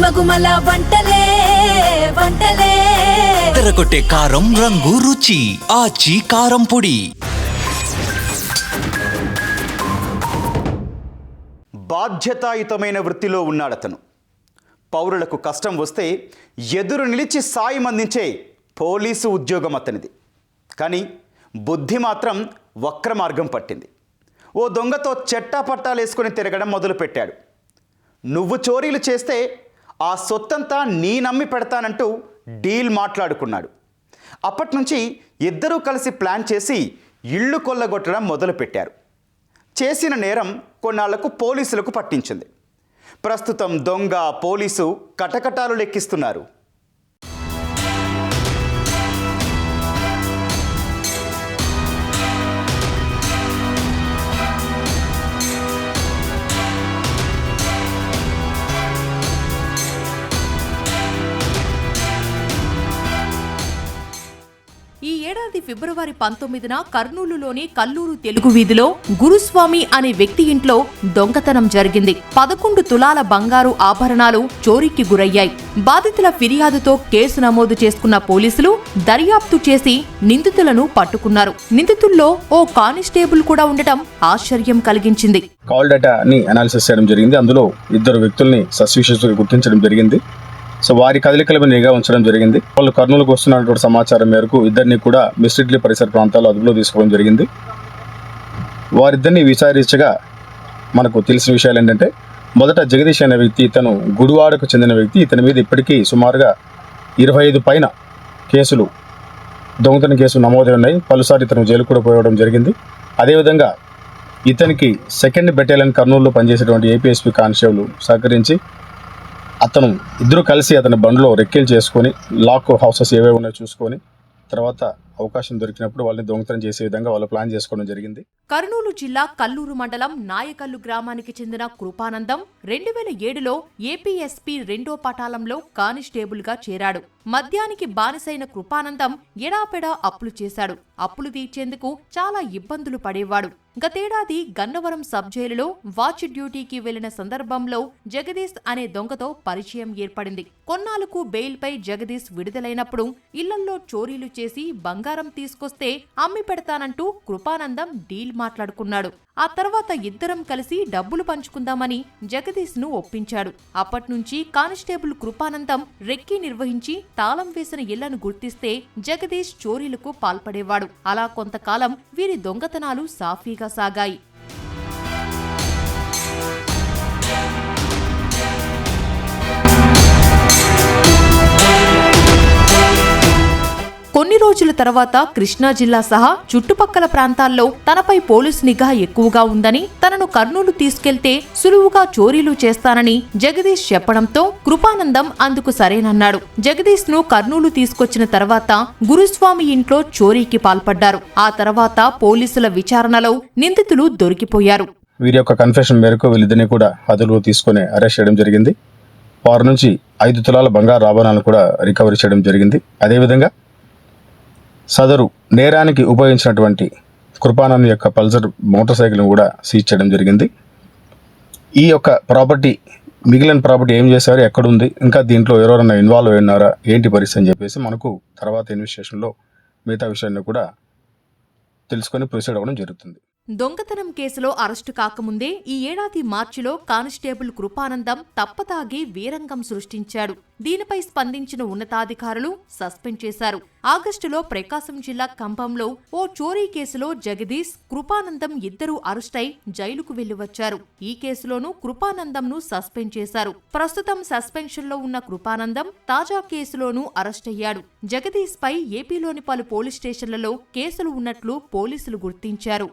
గుమగుమల వంటలే వంటలే. తెరకొట్టే కారం రంగు రుచి ఆచి కారం పొడి. బాధ్యతాయుతమైన వృత్తిలో ఉన్నాడతను. పౌరులకు కష్టం వస్తే ఎదురు నిలిచి సాయం అందించే పోలీసు ఉద్యోగం అతనిది. కానీ బుద్ధి మాత్రం వక్ర మార్గం పట్టింది. ఓ దొంగతో చెట్టా పట్టాలేసుకొని తిరగడం మొదలుపెట్టాడు. నువ్వు చోరీలు చేస్తే ఆ సొత్తంతా నీ నమ్మి పెడతానంటూ డీల్ మాట్లాడుకున్నాడు. అప్పటి నుంచి ఇద్దరూ కలిసి ప్లాన్ చేసి ఇళ్ళు కొల్లగొట్టడం మొదలుపెట్టారు. చేసిన నేరం కొన్నాళ్ళకు పోలీసులకు పట్టించింది. ప్రస్తుతం దొంగ పోలీసు కటకటాలు లెక్కిస్తున్నారు. ఏడాది ఫిబ్రవరి పంతొమ్మిదిన కర్నూలులోని కల్లూరు తెలుగు వీధిలో గురుస్వామి అనే వ్యక్తి ఇంట్లో దొంగతనం జరిగింది. పదకొండు తులాల బంగారు ఆభరణాలు చోరీకి గురయ్యాయి. బాధితుల ఫిర్యాదుతో కేసు నమోదు చేసుకున్న పోలీసులు దర్యాప్తు చేసి నిందితులను పట్టుకున్నారు. నిందితుల్లో ఓ కానిస్టేబుల్ కూడా ఉండటం ఆశ్చర్యం కలిగించింది. కాల్ డేటాని అనాలిసిస్ చేయడం జరిగింది. అందులో ఇద్దరు వ్యక్తుల్ని సస్పిషియస్ గుర్తించడం జరిగింది. సో వారి కదలికలపై నిఘా ఉంచడం జరిగింది. వాళ్ళు కర్నూలుకు వస్తున్నటువంటి సమాచారం మేరకు ఇద్దరిని కూడా మిస్టిడ్లీ పరిసర ప్రాంతాల్లో అదుపులో తీసుకోవడం జరిగింది. వారిద్దరిని విచారించగా మనకు తెలిసిన విషయాలు ఏంటంటే మొదట జగదీష్ అనే వ్యక్తి ఇతను గుడివాడకు చెందిన వ్యక్తి. ఇతని మీద ఇప్పటికీ సుమారుగా ఇరవై ఐదు పైన కేసులు దొంగతన కేసులు నమోదై ఉన్నాయి. పలుసారి ఇతను జైలు కూడా పోవడం జరిగింది. అదేవిధంగా ఇతనికి సెకండ్ బెటాలియన్ కర్నూలులో పనిచేసేటువంటి ఏపీఎస్పీ కానిస్టేబుల్ సహకరించి అతను ఇద్దరు కలిసి అతని బండ్లో రెక్కీలు చేసుకొని లాక్ హౌసెస్ ఏవే ఉన్నాయో చూసుకొని తర్వాత అవకాశం దొరికినప్పుడు వాళ్ళని దొంగతనం చేసే విధంగా వాళ్ళు ప్లాన్ చేసుకోవడం జరిగింది. కర్నూలు జిల్లా కల్లూరు మండలం నాయకల్లు గ్రామానికి చెందిన కృపానందం రెండు వేల ఏడులో ఏపీఎస్పీ రెండో పటాలంలో కానిస్టేబుల్గా చేరాడు. మద్యానికి బానిసైన కృపానందం ఎడాపెడా అప్పులు చేశాడు. అప్పులు తీర్చేందుకు చాలా ఇబ్బందులు పడేవాడు. గతేడాది గన్నవరం సబ్ జైలులో వాచ్ డ్యూటీకి వెళ్ళిన సందర్భంలో జగదీష్ అనే దొంగతో పరిచయం ఏర్పడింది. కొన్నాళ్ళకు బెయిల్పై జగదీష్ విడుదలైనప్పుడు ఇళ్ళల్లో చోరీలు చేసి బంగారం తీసుకొస్తే అమ్మి పెడతానంటూ కృపానందం డీల్ మాట్లాడుకున్నాడు. ఆ తర్వాత ఇద్దరం కలిసి డబ్బులు పంచుకుందామని జగదీష్ను ఒప్పించాడు. అప్పట్నుంచి కానిస్టేబుల్ కృపానందం రెక్కీ నిర్వహించి తాళం వేసిన ఇళ్ళను గుర్తిస్తే జగదీష్ చోరీలకు పాల్పడేవాడు. అలా కొంతకాలం వీరి దొంగతనాలు సాఫీగా సాగాయి. రోజుల తర్వాత కృష్ణా జిల్లా సహా చుట్టుపక్కల ప్రాంతాల్లో తనపై పోలీసు నిఘా ఎక్కువగా ఉందని తనను కర్నూలు తీసుకెళ్తే సులువుగా చోరీలు చేస్తానని జగదీష్ చెప్పడంతో కృపానందం అందుకు సరేనన్నాడు. జగదీష్ను కర్నూలు తీసుకొచ్చిన తర్వాత గురుస్వామి ఇంట్లో చోరీకి పాల్పడ్డారు. ఆ తర్వాత పోలీసుల విచారణలో నిందితులు దొరికిపోయారు. వీరి యొక్క కన్ఫెషన్ మేరకు వీళ్ళిద్దరిని కూడా అదుపులో తీసుకొని అరెస్ట్ చేయడం జరిగింది. వారి నుంచి ఐదు తులాల బంగారు ఆభరణాలను కూడా రికవరీ చేయడం జరిగింది. అదేవిధంగా సదరు నేరానికి ఉపయోగించినటువంటి కృపానంద్ యొక్క పల్సర్ మోటార్ సైకిల్ని కూడా సీజ్ చేయడం జరిగింది. ఈ యొక్క ప్రాపర్టీ మిగిలిన ప్రాపర్టీ ఏం చేశారు ఎక్కడుంది ఇంకా దీంట్లో ఎవరైనా ఇన్వాల్వ్ అయి ఉన్నారా ఏంటి పరిస్థితి అని చెప్పేసి మనకు తర్వాత ఇన్వెస్టిగేషన్లో మిగతా విషయాన్ని కూడా తెలుసుకొని ప్రొసీడ్ అవ్వడం జరుగుతుంది. దొంగతనం కేసులో అరెస్టు కాకముందే ఈ ఏడాది మార్చిలో కానిస్టేబుల్ కృపానందం తప్పతాగి వీరంగం సృష్టించాడు. దీనిపై స్పందించిన ఉన్నతాధికారులు సస్పెండ్ చేశారు. ఆగస్టులో ప్రకాశం జిల్లా కంభంలో ఓ చోరీ కేసులో జగదీష్ కృపానందం ఇద్దరూ అరెస్టై జైలుకు వెళ్ళివచ్చారు ఈ కేసులోనూ కృపానందంను సస్పెండ్ చేశారు. ప్రస్తుతం సస్పెన్షన్లో ఉన్న కృపానందం తాజా కేసులోనూ అరెస్టయ్యాడు. జగదీష్ పై ఏపీలోని పలు పోలీస్ స్టేషన్లలో కేసులు ఉన్నట్లు పోలీసులు గుర్తించారు.